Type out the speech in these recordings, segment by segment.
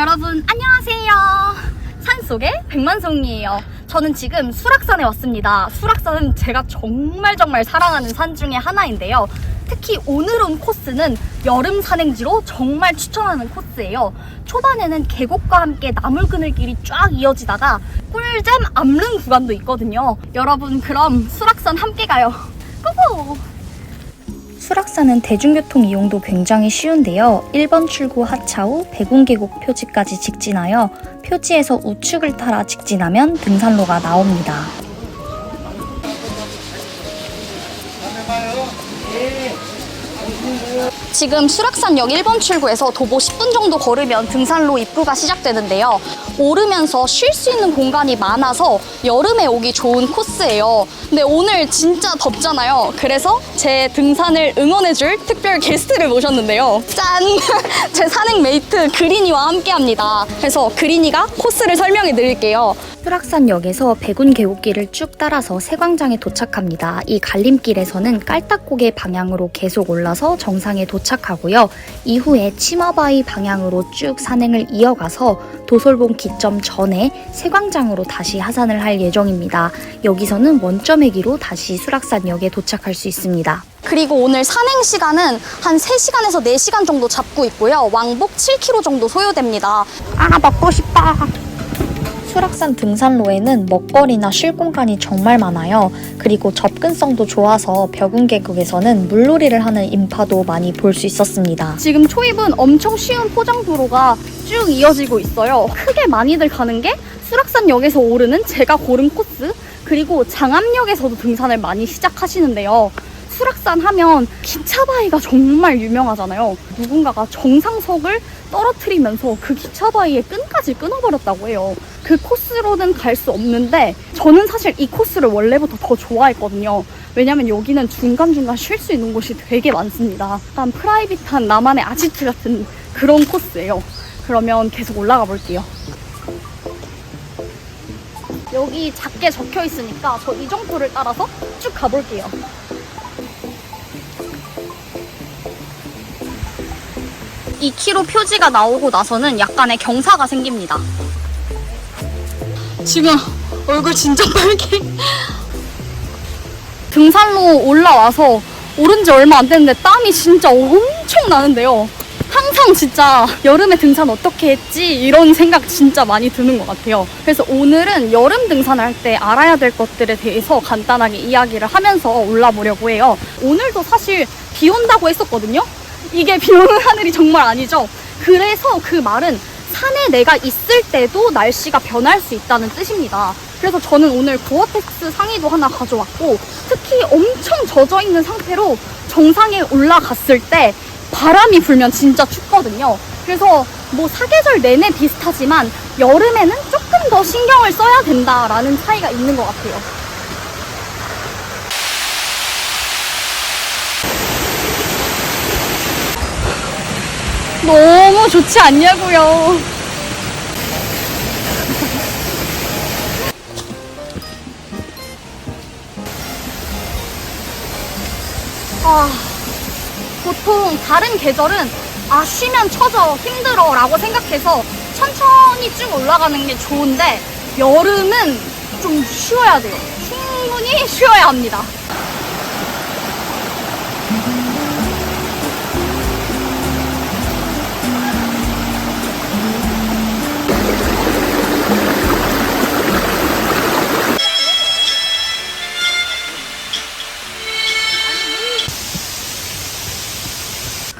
여러분 안녕하세요. 산속의 백만송이에요. 저는 지금 수락산에 왔습니다. 수락산은 제가 정말 정말 사랑하는 산 중에 하나인데요. 특히 오늘 온 코스는 여름 산행지로 정말 추천하는 코스예요. 초반에는 계곡과 함께 나물 그늘길이 쫙 이어지다가 꿀잼 암릉 구간도 있거든요. 여러분 그럼 수락산 함께 가요. 고고! 수락산은 대중교통 이용도 굉장히 쉬운데요. 1번 출구 하차후 백운계곡 표지까지 직진하여 표지에서 우측을 따라 직진하면 등산로가 나옵니다. 지금 수락산역 1번 출구에서 도보 10분 정도 걸으면 등산로 입구가 시작되는데요. 오르면서 쉴 수 있는 공간이 많아서 여름에 오기 좋은 코스예요. 근데 오늘 진짜 덥잖아요. 그래서 제 등산을 응원해줄 특별 게스트를 모셨는데요. 짠! 제 산행 메이트 그린이와 함께 합니다. 그래서 그린이가 코스를 설명해 드릴게요. 수락산역에서 백운 계곡길을 쭉 따라서 세광장에 도착합니다. 이 갈림길에서는 깔딱고개 방향으로 계속 올라서 정상에 도착하고요. 이후에 치마바위 방향으로 쭉 산행을 이어가서 도솔봉 기점 전에 세광장으로 다시 하산을 할 예정입니다. 여기서는 원점회기로 다시 수락산역에 도착할 수 있습니다. 그리고 오늘 산행 시간은 한 3시간에서 4시간 정도 잡고 있고요. 왕복 7km 정도 소요됩니다. 아, 먹고 싶다. 수락산 등산로에는 먹거리나 쉴 공간이 정말 많아요. 그리고 접근성도 좋아서 벽운계곡에서는 물놀이를 하는 인파도 많이 볼 수 있었습니다. 지금 초입은 엄청 쉬운 포장 도로가 쭉 이어지고 있어요. 크게 많이들 가는 게 수락산역에서 오르는 제가 고른 코스, 그리고 장암역에서도 등산을 많이 시작하시는데요. 수락산 하면 기차바위가 정말 유명하잖아요. 누군가가 정상석을 떨어뜨리면서 그 기차바위의 끈까지 끊어버렸다고 해요. 그 코스로는 갈 수 없는데 저는 사실 이 코스를 원래부터 더 좋아했거든요. 왜냐면 여기는 중간중간 쉴 수 있는 곳이 되게 많습니다. 약간 프라이빗한 나만의 아지트 같은 그런 코스예요. 그러면 계속 올라가 볼게요. 여기 작게 적혀 있으니까 저 이 정도를 따라서 쭉 가볼게요. 이 키로 표지가 나오고 나서는 약간의 경사가 생깁니다. 지금 얼굴 진짜 빨개. 등산로 올라와서 오른 지 얼마 안 됐는데 땀이 진짜 엄청 나는데요. 항상 진짜 여름에 등산 어떻게 했지 이런 생각 진짜 많이 드는 것 같아요. 그래서 오늘은 여름 등산을 할때 알아야 될 것들에 대해서 간단하게 이야기를 하면서 올라보려고 해요. 오늘도 사실 비 온다고 했었거든요. 이게 비 오는 하늘이 정말 아니죠. 그래서 그 말은 산에 내가 있을 때도 날씨가 변할 수 있다는 뜻입니다. 그래서 저는 오늘 고어텍스 상의도 하나 가져왔고 특히 엄청 젖어 있는 상태로 정상에 올라갔을 때 바람이 불면 진짜 춥거든요. 그래서 뭐 사계절 내내 비슷하지만 여름에는 조금 더 신경을 써야 된다라는 차이가 있는 것 같아요. 너무 좋지 않냐고요. 아, 보통 다른 계절은 아 쉬면 처져 힘들어 라고 생각해서 천천히 쭉 올라가는 게 좋은데 여름은 좀 쉬어야 돼요. 충분히 쉬어야 합니다.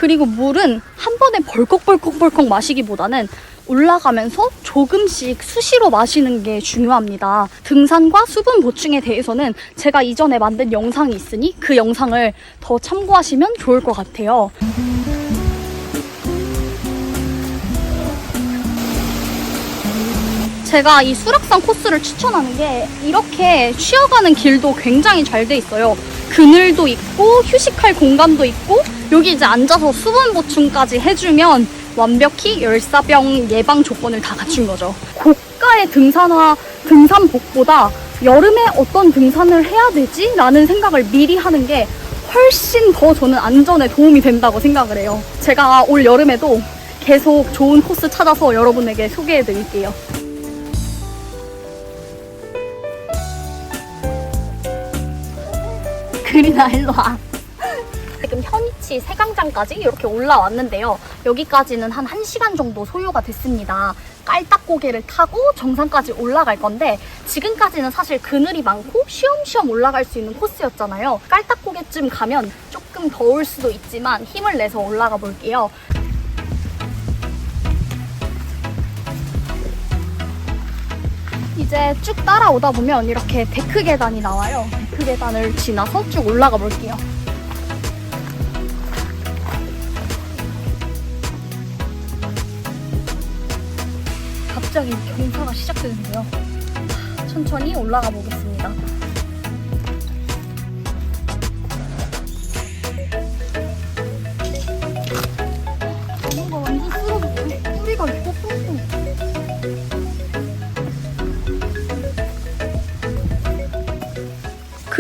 그리고 물은 한 번에 벌컥벌컥벌컥 마시기보다는 올라가면서 조금씩 수시로 마시는 게 중요합니다. 등산과 수분 보충에 대해서는 제가 이전에 만든 영상이 있으니 그 영상을 더 참고하시면 좋을 것 같아요. 제가 이 수락산 코스를 추천하는 게 이렇게 쉬어가는 길도 굉장히 잘 돼 있어요. 그늘도 있고 휴식할 공간도 있고 여기 이제 앉아서 수분 보충까지 해주면 완벽히 열사병 예방 조건을 다 갖춘 거죠. 고가의 등산화 등산복보다 여름에 어떤 등산을 해야 되지? 라는 생각을 미리 하는 게 훨씬 더 저는 안전에 도움이 된다고 생각을 해요. 제가 올 여름에도 계속 좋은 코스 찾아서 여러분에게 소개해 드릴게요. 그리나 일로 와. 지금 현이치 세강장까지 이렇게 올라왔는데요. 여기까지는 한 1시간 정도 소요가 됐습니다. 깔딱고개를 타고 정상까지 올라갈 건데 지금까지는 사실 그늘이 많고 쉬엄쉬엄 올라갈 수 있는 코스였잖아요. 깔딱고개쯤 가면 조금 더울 수도 있지만 힘을 내서 올라가 볼게요. 이제 쭉 따라오다 보면 이렇게 데크 계단이 나와요. 데크 계단을 지나서 쭉 올라가 볼게요. 갑자기 경사가 시작되는데요. 천천히 올라가 보겠습니다.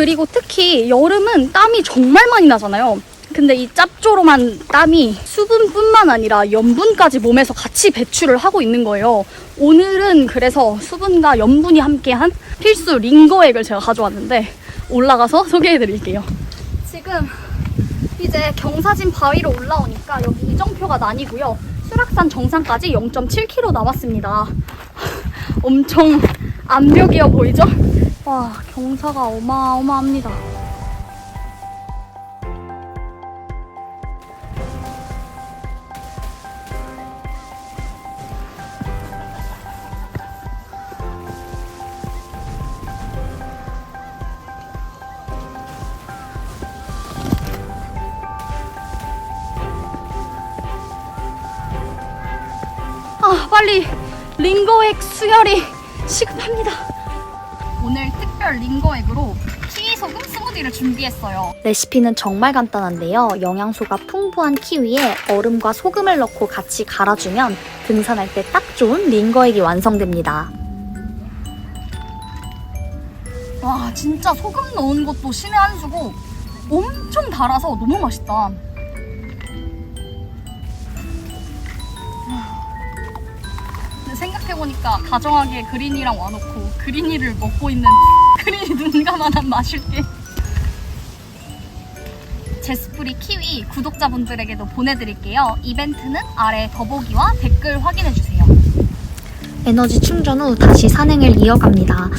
그리고 특히 여름은 땀이 정말 많이 나잖아요. 근데 이 짭조름한 땀이 수분뿐만 아니라 염분까지 몸에서 같이 배출을 하고 있는 거예요. 오늘은 그래서 수분과 염분이 함께한 필수 링거액을 제가 가져왔는데 올라가서 소개해 드릴게요. 지금 이제 경사진 바위로 올라오니까 여기 이정표가 난이고요. 수락산 정상까지 0.7km 남았습니다. 엄청 암벽이어 보이죠? 와, 경사가 어마어마합니다. 아, 빨리 링거액 수혈이 시급합니다. 오늘 특별 링거액으로 키위 소금 스무디를 준비했어요. 레시피는 정말 간단한데요. 영양소가 풍부한 키위에 얼음과 소금을 넣고 같이 갈아주면 등산할 때 딱 좋은 링거액이 완성됩니다. 와, 진짜 소금 넣은 것도 신의 한 수고 엄청 달아서 너무 맛있다. 보니까 다정하게 그린이랑 와놓고 그린이를 먹고 있는 그린이 눈 감아난 맛일게. 제스프리 키위 구독자분들에게도 보내드릴게요. 이벤트는 아래 더보기와 댓글 확인해주세요. 에너지 충전 후 다시 산행을 이어갑니다.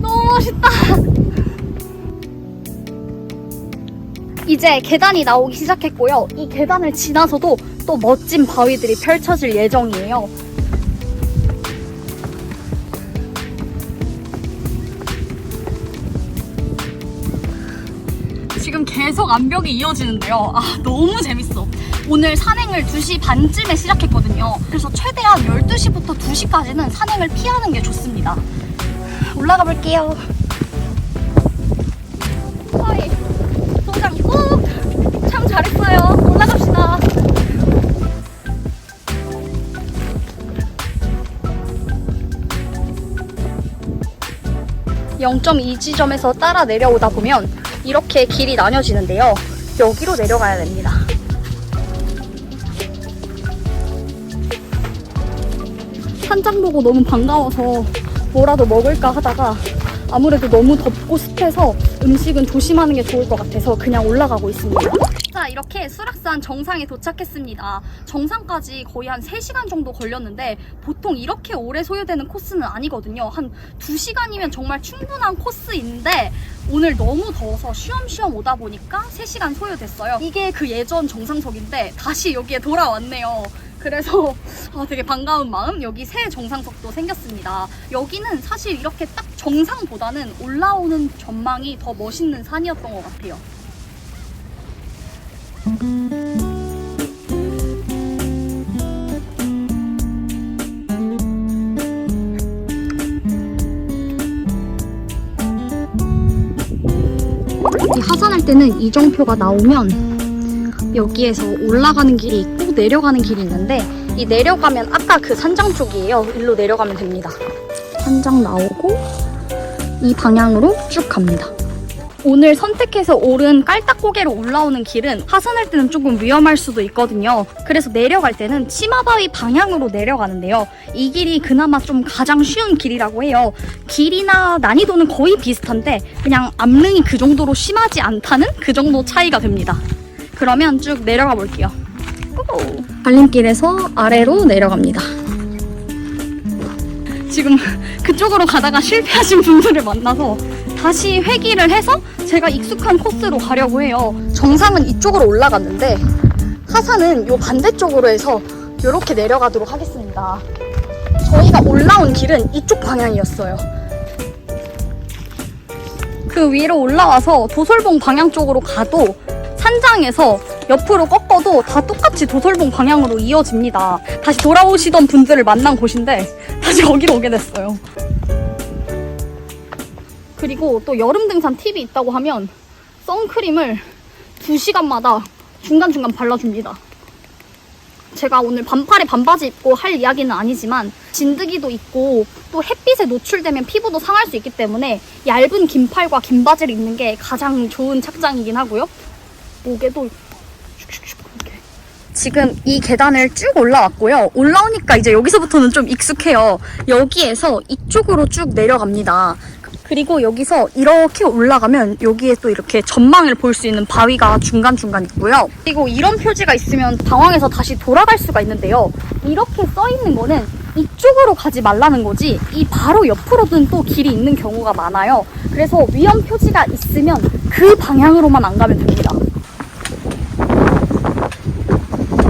너무 멋있다! 이제 계단이 나오기 시작했고요. 이 계단을 지나서도 또 멋진 바위들이 펼쳐질 예정이에요 계속 암벽이 이어지는데요. 아, 너무 재밌어. 오늘 산행을 2시 반쯤에 시작했거든요. 그래서 최대한 12시부터 2시까지는 산행을 피하는 게 좋습니다. 올라가 볼게요. 하이, 도장 꾹! 참 잘했어요. 올라갑시다. (0.2 지점에서 따라 내려오다 보면 이렇게 길이 나뉘어지는데요. 여기로 내려가야 됩니다. 산장 보고 너무 반가워서 뭐라도 먹을까 하다가 아무래도 너무 덥고 습해서 음식은 조심하는 게 좋을 것 같아서 그냥 올라가고 있습니다. 자, 이렇게 수락산 정상에 도착했습니다. 정상까지 거의 한 3시간 정도 걸렸는데 보통 이렇게 오래 소요되는 코스는 아니거든요. 한 2시간이면 정말 충분한 코스인데 오늘 너무 더워서 쉬엄쉬엄 오다 보니까 3시간 소요됐어요. 이게 그 예전 정상석인데 다시 여기에 돌아왔네요. 그래서 아, 되게 반가운 마음 여기 새 정상석도 생겼습니다. 여기는 사실 이렇게 딱 정상보다는 올라오는 전망이 더 멋있는 산이었던 것 같아요. 이 하산할 때는 이정표가 나오면 여기에서 올라가는 길이 있고 내려가는 길이 있는데 이 내려가면 아까 그 산장 쪽이에요. 일로 내려가면 됩니다. 산장 나오고 이 방향으로 쭉 갑니다. 오늘 선택해서 오른 깔딱고개로 올라오는 길은 하산할 때는 조금 위험할 수도 있거든요. 그래서 내려갈 때는 치마바위 방향으로 내려가는데요. 이 길이 그나마 좀 가장 쉬운 길이라고 해요. 길이나 난이도는 거의 비슷한데 그냥 암릉이 그 정도로 심하지 않다는 그 정도 차이가 됩니다. 그러면 쭉 내려가 볼게요. 고! 갈림길에서 아래로 내려갑니다. 지금 그쪽으로 가다가 실패하신 분들을 만나서 다시 회귀를 해서 제가 익숙한 코스로 가려고 해요. 정상은 이쪽으로 올라갔는데 하산은 요 반대쪽으로 해서 이렇게 내려가도록 하겠습니다. 저희가 올라온 길은 이쪽 방향이었어요. 그 위로 올라와서 도솔봉 방향 쪽으로 가도 산장에서 옆으로 꺾어도 다 똑같이 도솔봉 방향으로 이어집니다. 다시 돌아오시던 분들을 만난 곳인데 다시 거기로 오게 됐어요. 그리고 또 여름 등산 팁이 있다고 하면 선크림을 2시간마다 중간중간 발라줍니다. 제가 오늘 반팔에 반바지 입고 할 이야기는 아니지만 진드기도 있고 또 햇빛에 노출되면 피부도 상할 수 있기 때문에 얇은 긴팔과 긴 바지를 입는 게 가장 좋은 착장이긴 하고요. 목에도 슉슉슉 이렇게. 지금 이 계단을 쭉 올라왔고요. 올라오니까 이제 여기서부터는 좀 익숙해요. 여기에서 이쪽으로 쭉 내려갑니다. 그리고 여기서 이렇게 올라가면 여기에 또 이렇게 전망을 볼 수 있는 바위가 중간중간 있고요. 그리고 이런 표지가 있으면 당황해서 다시 돌아갈 수가 있는데요. 이렇게 써 있는 거는 이쪽으로 가지 말라는 거지 이 바로 옆으로는 또 길이 있는 경우가 많아요. 그래서 위험 표지가 있으면 그 방향으로만 안 가면 됩니다.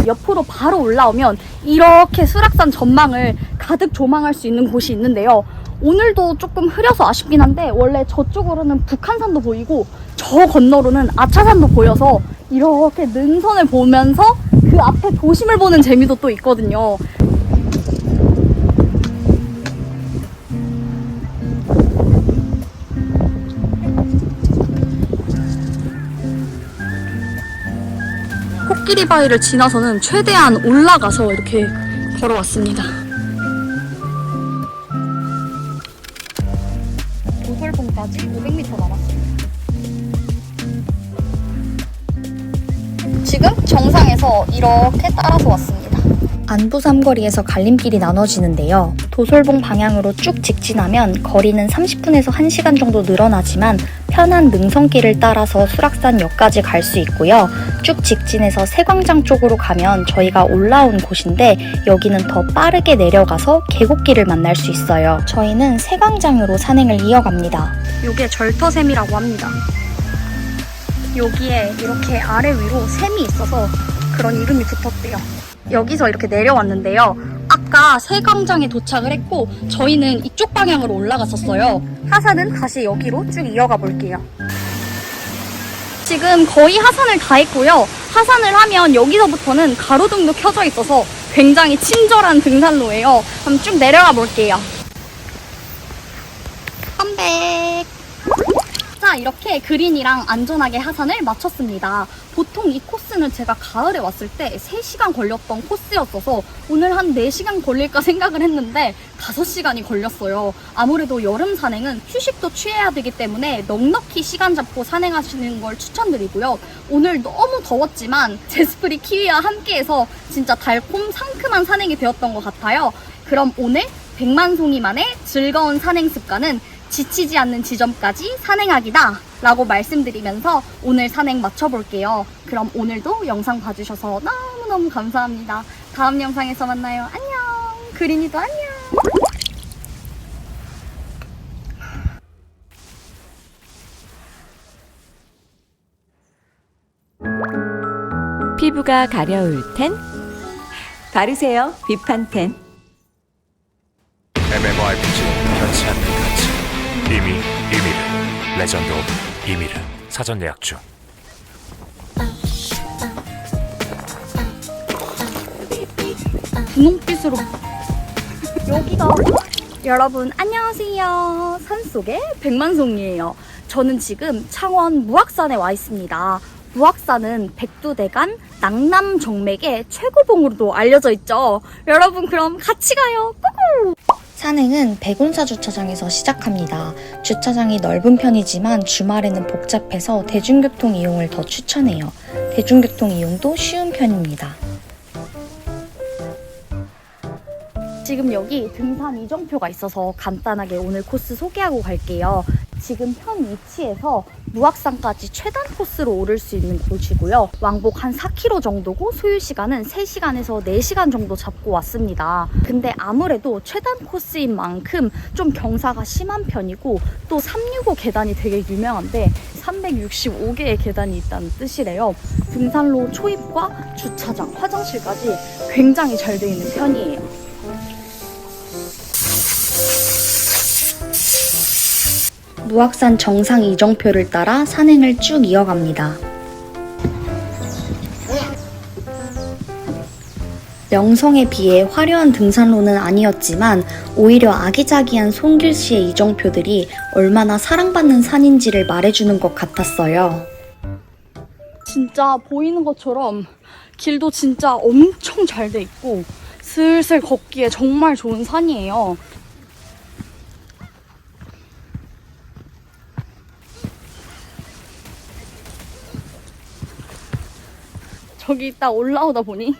옆으로 바로 올라오면 이렇게 수락산 전망을 가득 조망할 수 있는 곳이 있는데요. 오늘도 조금 흐려서 아쉽긴 한데 원래 저쪽으로는 북한산도 보이고 저 건너로는 아차산도 보여서 이렇게 능선을 보면서 그 앞에 도심을 보는 재미도 또 있거든요. 코끼리 바위를 지나서는 최대한 올라가서 이렇게 걸어왔습니다. 정상에서 이렇게 따라서 왔습니다. 안부 삼거리에서 갈림길이 나눠지는데요. 도솔봉 방향으로 쭉 직진하면 거리는 30분에서 1시간 정도 늘어나지만 편한 능선길을 따라서 수락산역까지 갈 수 있고요. 쭉 직진해서 세광장 쪽으로 가면 저희가 올라온 곳인데 여기는 더 빠르게 내려가서 계곡길을 만날 수 있어요. 저희는 세광장으로 산행을 이어갑니다. 요게 절터샘이라고 합니다. 여기에 이렇게 아래 위로 샘이 있어서 그런 이름이 붙었대요. 여기서 이렇게 내려왔는데요. 아까 세광장에 도착을 했고 저희는 이쪽 방향으로 올라갔었어요. 하산은 다시 여기로 쭉 이어가 볼게요. 지금 거의 하산을 다 했고요. 하산을 하면 여기서부터는 가로등도 켜져 있어서 굉장히 친절한 등산로예요. 그럼 쭉 내려가 볼게요. 컴백! 자, 이렇게 그린이랑 안전하게 하산을 마쳤습니다. 보통 이 코스는 제가 가을에 왔을 때 3시간 걸렸던 코스였어서 오늘 한 4시간 걸릴까 생각을 했는데 5시간이 걸렸어요. 아무래도 여름 산행은 휴식도 취해야 되기 때문에 넉넉히 시간 잡고 산행하시는 걸 추천드리고요. 오늘 너무 더웠지만 제스프리 키위와 함께해서 진짜 달콤 상큼한 산행이 되었던 것 같아요. 그럼 오늘 백만송이만의 즐거운 산행 습관은 지치지 않는 지점까지 산행하기다 라고 말씀드리면서 오늘 산행 마쳐볼게요. 그럼 오늘도 영상 봐주셔서 너무너무 감사합니다. 다음 영상에서 만나요. 안녕. 그린이도 안녕. 피부가 가려울 땐 바르세요 비판텐 MMORPG 변치 않는 가치 이미 이미르 레전드 오브 이미르 사전 예약 중. 분홍빛으로. 여기가 여러분 안녕하세요. 산속의 백만송이에요. 저는 지금 창원 무악산에 와 있습니다. 무악산은 백두대간 낭남 정맥의 최고봉으로도 알려져 있죠. 여러분 그럼 같이 가요. 꾸꾸 산행은 백운사 주차장에서 시작합니다. 주차장이 넓은 편이지만 주말에는 복잡해서 대중교통 이용을 더 추천해요. 대중교통 이용도 쉬운 편입니다. 지금 여기 등산 이정표가 있어서 간단하게 오늘 코스 소개하고 갈게요. 지금 현 위치에서 무악산까지 최단 코스로 오를 수 있는 곳이고요. 왕복 한 4km 정도고 소요 시간은 3시간에서 4시간 정도 잡고 왔습니다. 근데 아무래도 최단 코스인 만큼 좀 경사가 심한 편이고 또 365 계단이 되게 유명한데 365개의 계단이 있다는 뜻이래요. 등산로 초입과 주차장, 화장실까지 굉장히 잘 돼 있는 편이에요. 무악산 정상 이정표를 따라 산행을 쭉 이어갑니다. 명성에 비해 화려한 등산로는 아니었지만 오히려 아기자기한 손글씨의 이정표들이 얼마나 사랑받는 산인지를 말해주는 것 같았어요. 진짜 보이는 것처럼 길도 진짜 엄청 잘 돼 있고 슬슬 걷기에 정말 좋은 산이에요. 저기 딱 올라오다 보니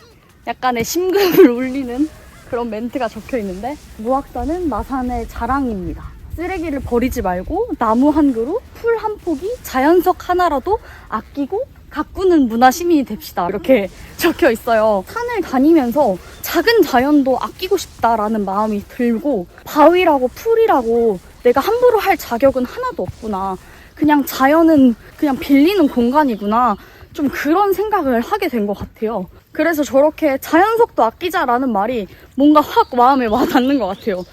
약간의 심금을 울리는 그런 멘트가 적혀 있는데 무악산은 마산의 자랑입니다. 쓰레기를 버리지 말고 나무 한 그루, 풀 한 포기, 자연석 하나라도 아끼고 가꾸는 문화 시민이 됩시다. 이렇게 적혀 있어요. 산을 다니면서 작은 자연도 아끼고 싶다라는 마음이 들고 바위라고 풀이라고 내가 함부로 할 자격은 하나도 없구나. 그냥 자연은 그냥 빌리는 공간이구나. 좀 그런 생각을 하게 된 것 같아요. 그래서 저렇게 자연석도 아끼자라는 말이 뭔가 확 마음에 와 닿는 것 같아요.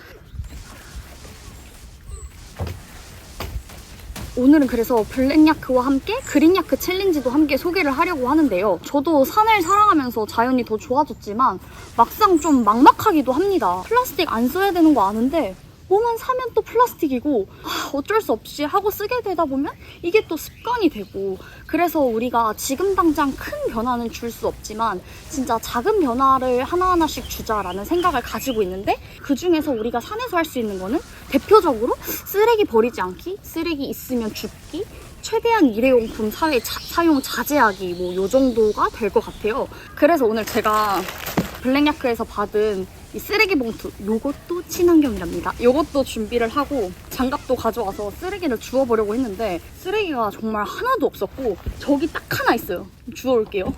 오늘은 그래서 블랙야크와 함께 그린야크 챌린지도 함께 소개를 하려고 하는데요. 저도 산을 사랑하면서 자연이 더 좋아졌지만 막상 좀 막막하기도 합니다. 플라스틱 안 써야 되는 거 아는데 뭐만 사면 또 플라스틱이고 아, 어쩔 수 없이 하고 쓰게 되다 보면 이게 또 습관이 되고 그래서 우리가 지금 당장 큰 변화는 줄 수 없지만 진짜 작은 변화를 하나하나씩 주자라는 생각을 가지고 있는데 그 중에서 우리가 산에서 할 수 있는 거는 대표적으로 쓰레기 버리지 않기, 쓰레기 있으면 줍기, 최대한 일회용품 사회 자- 사용 자제하기 뭐 요 정도가 될 것 같아요. 그래서 오늘 제가 블랙야크에서 받은 이 쓰레기 봉투 요것도 친환경이랍니다. 요것도 준비를 하고 장갑도 가져와서 쓰레기를 주워보려고 했는데 쓰레기가 정말 하나도 없었고 저기 딱 하나 있어요. 주워올게요.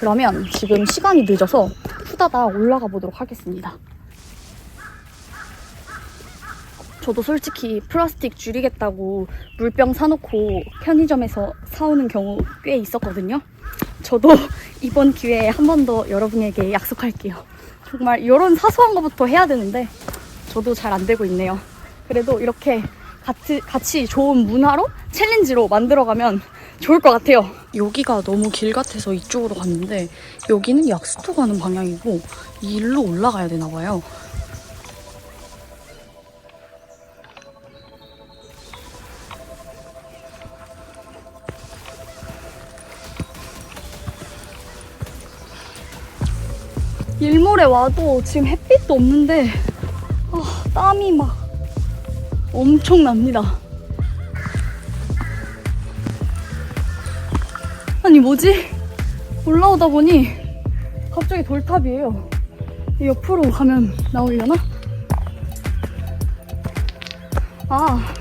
그러면 지금 시간이 늦어서 후다닥 올라가 보도록 하겠습니다. 저도 솔직히 플라스틱 줄이겠다고 물병 사놓고 편의점에서 사오는 경우 꽤 있었거든요. 저도 이번 기회에 한 번 더 여러분에게 약속할게요. 정말 이런 사소한 것부터 해야 되는데 저도 잘 안 되고 있네요. 그래도 이렇게 같이, 같이 좋은 문화로 챌린지로 만들어가면 좋을 것 같아요. 여기가 너무 길 같아서 이쪽으로 갔는데 여기는 약수터 가는 방향이고 이 일로 올라가야 되나 봐요. 일몰에 와도 지금 햇빛도 없는데 아, 땀이 막 엄청 납니다. 아니 뭐지? 올라오다 보니 갑자기 돌탑이에요. 이 옆으로 가면 나오려나? 아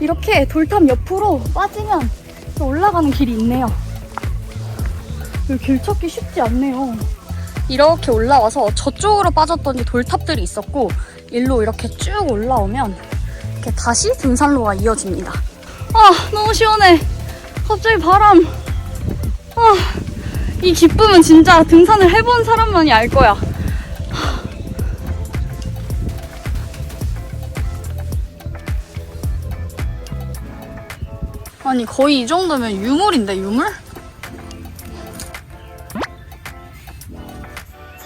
이렇게 돌탑 옆으로 빠지면 또 올라가는 길이 있네요. 길 찾기 쉽지 않네요. 이렇게 올라와서 저쪽으로 빠졌더니 돌탑들이 있었고 일로 이렇게 쭉 올라오면 이렇게 다시 등산로가 이어집니다. 아 너무 시원해. 갑자기 바람. 아, 이 기쁨은 진짜 등산을 해본 사람만이 알 거야. 아니 거의 이 정도면 유물인데 유물?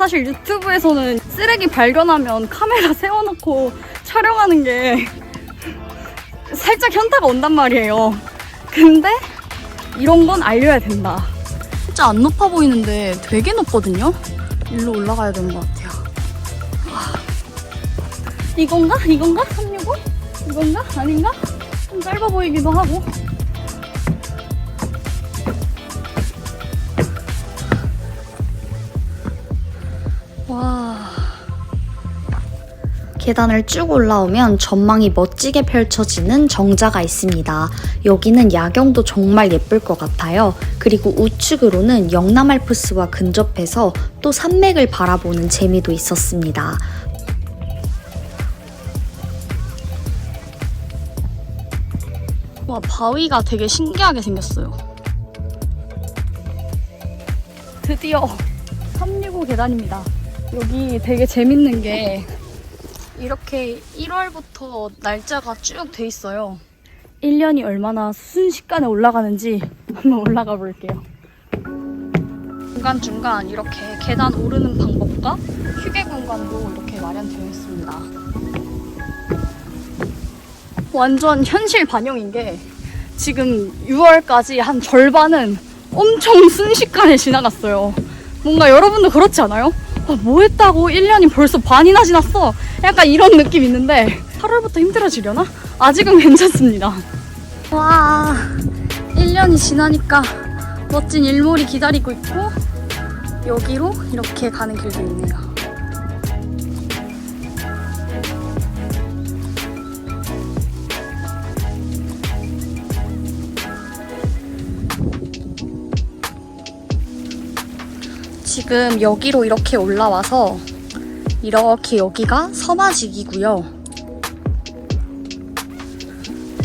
사실 유튜브에서는 쓰레기 발견하면 카메라 세워놓고 촬영하는 게 살짝 현타가 온단 말이에요. 근데 이런 건 알려야 된다. 진짜 안 높아 보이는데 되게 높거든요? 일로 올라가야 되는 것 같아요. 와. 이건가? 이건가? 365? 이건가? 아닌가? 좀 짧아 보이기도 하고. 계단을 쭉 올라오면 전망이 멋지게 펼쳐지는 정자가 있습니다. 여기는 야경도 정말 예쁠 것 같아요. 그리고 우측으로는 영남 알프스와 근접해서 또 산맥을 바라보는 재미도 있었습니다. 와, 바위가 되게 신기하게 생겼어요. 드디어 365 계단입니다. 여기 되게 재밌는 게 이렇게 1월부터 날짜가 쭉 돼 있어요. 1년이 얼마나 순식간에 올라가는지 한번 올라가 볼게요. 중간중간 이렇게 계단 오르는 방법과 휴게 공간도 이렇게 마련되어 있습니다. 완전 현실 반영인 게 지금 6월까지 한 절반은 엄청 순식간에 지나갔어요. 뭔가 여러분도 그렇지 않아요? 아, 뭐 했다고 1년이 벌써 반이나 지났어? 약간 이런 느낌 있는데 8월부터 힘들어지려나? 아직은 괜찮습니다. 와, 1년이 지나니까 멋진 일몰이 기다리고 있고 여기로 이렇게 가는 길도 있네요. 지금 여기로 이렇게 올라와서 이렇게 여기가 서마직이고요.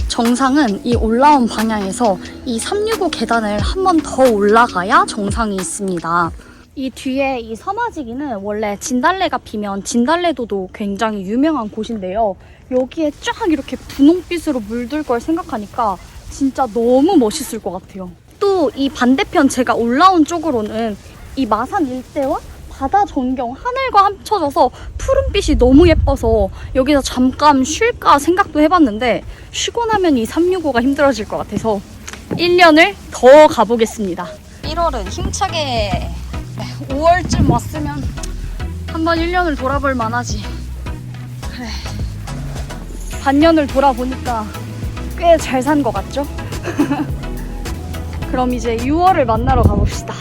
정상은 이 올라온 방향에서 이 365 계단을 한 번 더 올라가야 정상이 있습니다. 이 뒤에 이 서마지기는 원래 진달래가 피면 진달래도도 굉장히 유명한 곳인데요. 여기에 쫙 이렇게 분홍빛으로 물들 걸 생각하니까 진짜 너무 멋있을 것 같아요. 또 이 반대편 제가 올라온 쪽으로는 이 마산 일대와 바다 전경 하늘과 합쳐져서 푸른빛이 너무 예뻐서 여기서 잠깐 쉴까 생각도 해봤는데 쉬고 나면 이 365가 힘들어질 것 같아서 1년을 더 가보겠습니다. 1월은 힘차게 5월쯤 왔으면 한번 1년을 돌아볼 만하지. 그래. 반년을 돌아보니까 꽤 잘 산 것 같죠? 그럼 이제 6월을 만나러 가봅시다.